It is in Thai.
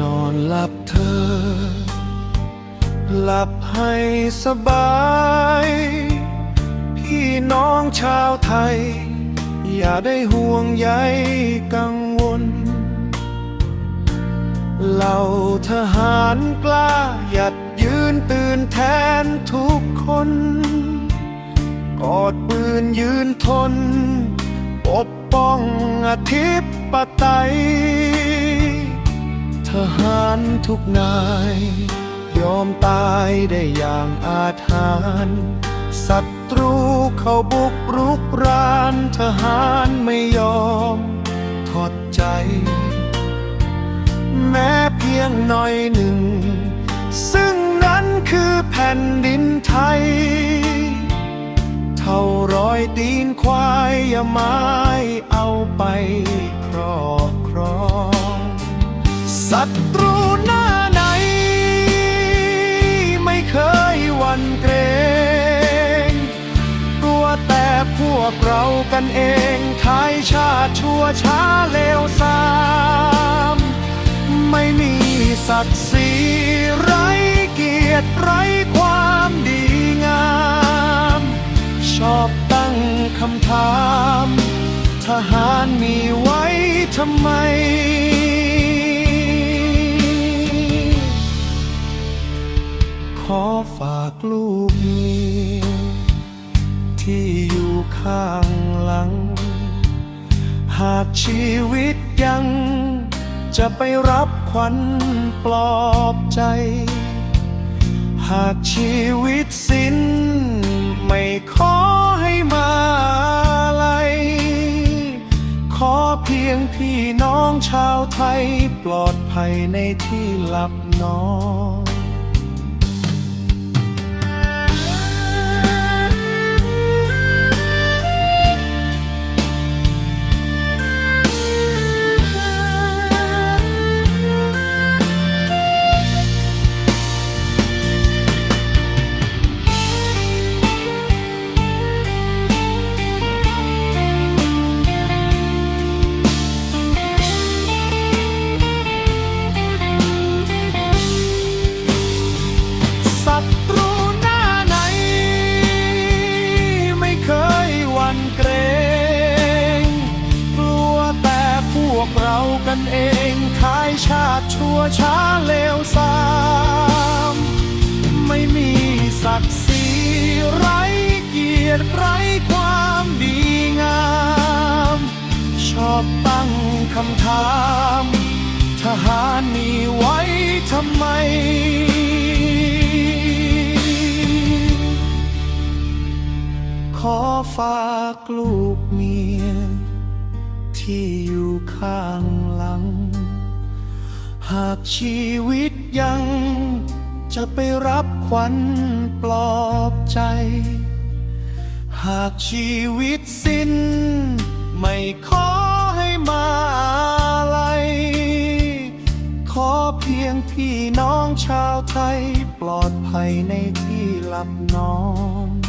นอนหลับเธอ หลับให้สบาย พี่น้องชาวไทย อย่าได้ห่วงใยกังวลเหล่าทหารกล้าหยัดยืนตื่นแทนทุกคน กอดปืนยืนทน ปกป้องอธิปไตย หารทุกนาย ยอมตายได้อย่างอาถรรพ์ศัตรูเขาบุกรุกรานทหารไม่ยอมทอดใจ แม้เพียงหน่อยหนึ่ง ซึ่งนั้นคือแผ่นดินไทย เท่ารอยตีนควายอย่าไม้เอาไป วกเรากันเองทายชาติชั่วช้าเลวสาม ไม่มีศักดิ์ศรีไรเกียรติไรความดีงาม ชอบตั้งคำถาม ทหารมีไว้ทำไม ข้างหลัง หากชีวิตยัง จะไปรับขวัญปลอบใจ หากชีวิตสิ้น ไม่ขอให้มาอะไรขอเพียงพี่น้องชาวไทย ปลอดภัยในที่หลับนอน วกเรากันเองขายชาติชั่วช้าเลวทรามไม่มีศักดิ์ศรีไรเกียรติไรความดีงาม ชอบตั้งคำถาม ทหารมีไว้ทำไมขอฝากลูกเมีย ที่อยู่ข้างหลัง หากชีวิตยังจะไปรับขวัญปลอบใจ หากชีวิตสิ้น ไม่ขอให้มาอะไร ขอเพียงพี่น้องชาวไทย ปลอดภัยในที่หลับนอน